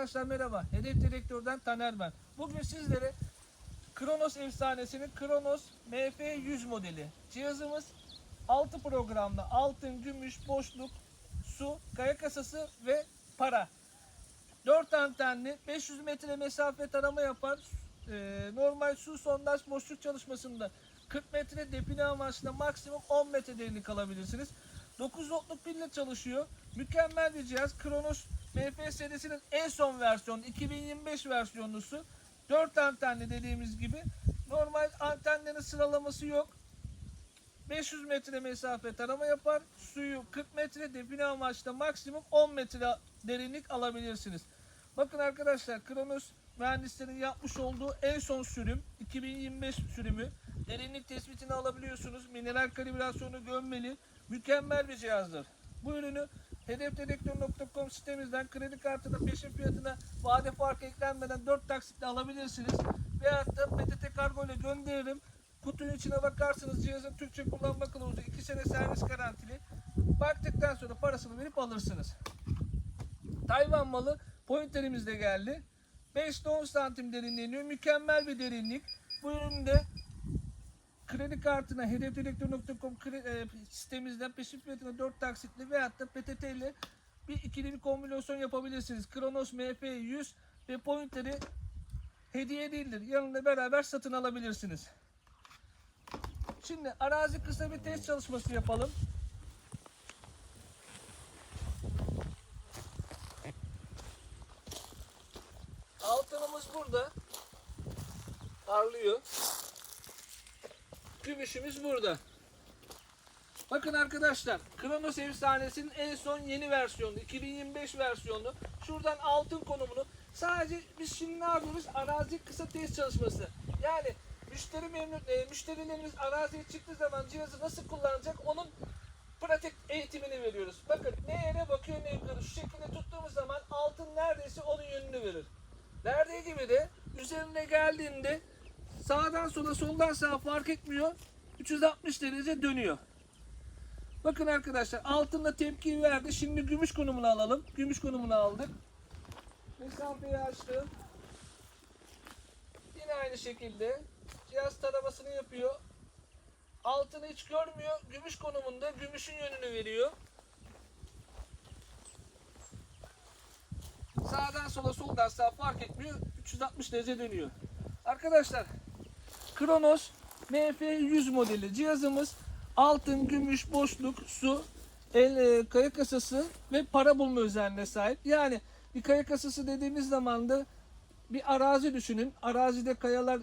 Arkadaşlar merhaba. Hedef Direktör'den Taner ben. Bugün sizlere Kronos efsanesinin Kronos MF100 modeli. Cihazımız 6 programlı altın, gümüş, boşluk, su, kaya kasası ve para. 4 antenli 500 metre mesafe tarama yapar. Ee, normal su sondaj boşluk çalışmasında 40 metre depine amaçlı maksimum 10 metre derinlik alabilirsiniz. 9 voltluk pille çalışıyor. Mükemmel bir cihaz. Kronos MF serisinin en son versiyonu 2025 versiyonlusu. 4 antenli dediğimiz gibi. Normal antenlerin sıralaması yok. 500 metre mesafe tarama yapar. Suyu 40 metre depine amaçlı maksimum 10 metre derinlik alabilirsiniz. Bakın arkadaşlar Kronos mühendislerin yapmış olduğu en son sürüm 2025 sürümü. Derinlik tespitini alabiliyorsunuz. Mineral kalibrasyonu gömmeli. Mükemmel bir cihazdır. Bu ürünü hedefdedektör.com sitemizden kredi kartına peşin fiyatına vade farkı eklenmeden 4 taksitle alabilirsiniz. Veyahut da PTT kargo ile gönderirim. Kutunun içine bakarsınız cihazın Türkçe kullanma kılavuzu 2 sene servis garantili. Baktıktan sonra parasını verip alırsınız. Tayvan malı pointerimiz de geldi. 5 10 santim derinleniyor. Mükemmel bir derinlik. Bu üründe kredi kartına hedefdirektör.com e, sitemizden peşin fiyatına 4 taksitli veyahut da PTT ile bir ikili bir kombinasyon yapabilirsiniz. Kronos MF100 ve pointeri hediye değildir. Yanında beraber satın alabilirsiniz. Şimdi arazi kısa bir test çalışması yapalım. Altınımız burada. Parlıyor. Gümüşümüz burada. Bakın arkadaşlar, Kronos efsanesinin en son yeni versiyonu, 2025 versiyonu. Şuradan altın konumunu. Sadece biz şimdi ne yapıyoruz? Arazi kısa test çalışması. Yani müşteri memnun, e, müşterilerimiz araziye çıktığı zaman cihazı nasıl kullanacak onun pratik eğitimini veriyoruz. Bakın ne yere bakıyor ne yukarı. Şu şekilde tuttuğumuz zaman altın neredeyse onun yönünü verir. Verdiği gibi de üzerine geldiğinde sağdan sola soldan sağa fark etmiyor. 360 derece dönüyor. Bakın arkadaşlar altında tepki verdi. Şimdi gümüş konumunu alalım. Gümüş konumunu aldık. Mesafeyi açtım. Yine aynı şekilde cihaz taramasını yapıyor. Altını hiç görmüyor. Gümüş konumunda gümüşün yönünü veriyor. Sağdan sola soldan sağa fark etmiyor. 360 derece dönüyor. Arkadaşlar Kronos MF100 modeli cihazımız altın, gümüş, boşluk, su, el, e, kaya kasası ve para bulma özelliğine sahip. Yani bir kaya kasası dediğimiz zaman da bir arazi düşünün. Arazide kayalar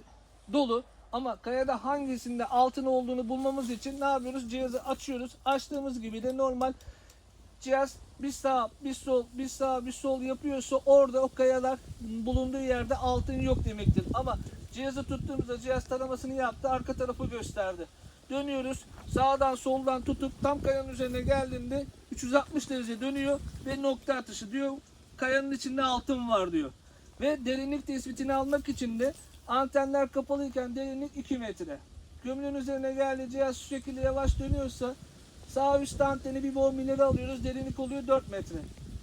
dolu ama kayada hangisinde altın olduğunu bulmamız için ne yapıyoruz? Cihazı açıyoruz. Açtığımız gibi de normal cihaz bir sağ, bir sol, bir sağ, bir sol yapıyorsa orada o kayalar bulunduğu yerde altın yok demektir. Ama cihazı tuttuğumuzda cihaz taramasını yaptı, arka tarafı gösterdi. Dönüyoruz. Sağdan soldan tutup tam kayanın üzerine geldiğinde 360 derece dönüyor ve nokta atışı diyor. Kayanın içinde altın var diyor. Ve derinlik tespitini almak için de antenler kapalıyken derinlik 2 metre. Gömülün üzerine geldi cihaz şu şekilde yavaş dönüyorsa sağ üst anteni bir bol mineri alıyoruz. Derinlik oluyor 4 metre.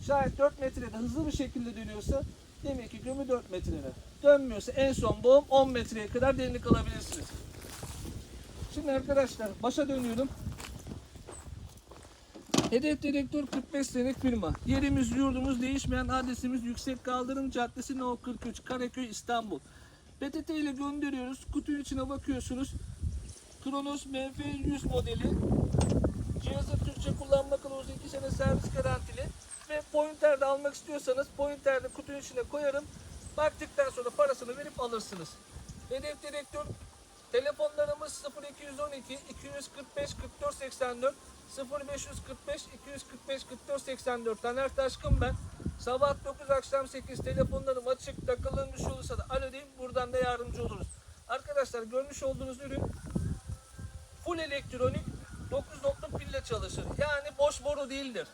Şayet 4 metrede hızlı bir şekilde dönüyorsa demek ki gömü 4 metrede. Dönmüyorsa en son boğum 10 metreye kadar derinlik alabilirsiniz. Şimdi arkadaşlar başa dönüyorum. Hedef Direktör 45 senelik firma. Yerimiz yurdumuz değişmeyen adresimiz Yüksek Kaldırım Caddesi No 43 Karaköy İstanbul. PTT ile gönderiyoruz. Kutunun içine bakıyorsunuz. Kronos MF100 modeli. Cihazı Türkçe kullanma kılavuzu 2 sene servis garantili. Ve pointer de almak istiyorsanız pointer de kutunun içine koyarım. Baktıktan sonra parasını verip alırsınız. Hedef Direktör Telefonlarımız 0212 245 44 84 0545 245 44 84 Taner Taşkın ben. Sabah 9 akşam 8 telefonlarım açık bir şey olursa da alo deyin buradan da yardımcı oluruz. Arkadaşlar görmüş olduğunuz ürün full elektronik 9 voltluk pille çalışır. Yani boş boru değildir.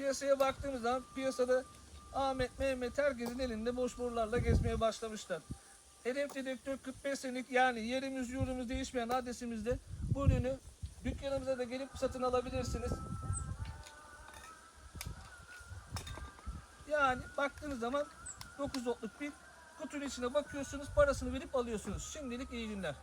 Piyasaya baktığımız zaman piyasada Ahmet, Mehmet herkesin elinde boş borularla gezmeye başlamışlar. Hedef Direktör 45 senelik yani yerimiz yurdumuz değişmeyen adresimizde bu ürünü dükkanımıza da gelip satın alabilirsiniz. Yani baktığınız zaman 9 voltluk pil kutunun içine bakıyorsunuz parasını verip alıyorsunuz. Şimdilik iyi günler.